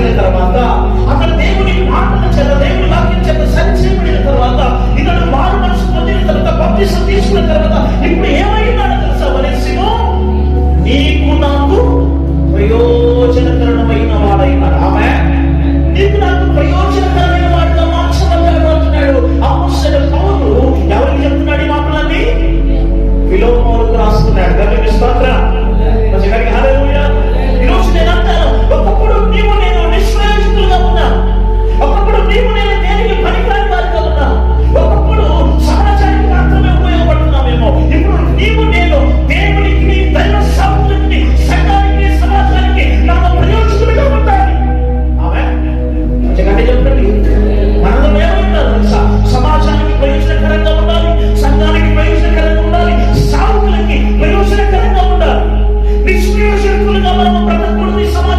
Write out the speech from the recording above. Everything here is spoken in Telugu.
పొందిన తర్వాత అతను దేవుని మాటల చేత దేవుని వాక్యం చేత సరిచేయబడిన తర్వాత ఇతను మారు మనసు పొందిన తర్వాత బాప్తిసం తీసుకున్న తర్వాత ఇప్పుడు ఏమైనాడో తెలుసా? వనేసిమో నీకు నాకు ప్రయోజనం Исследуй, куда мы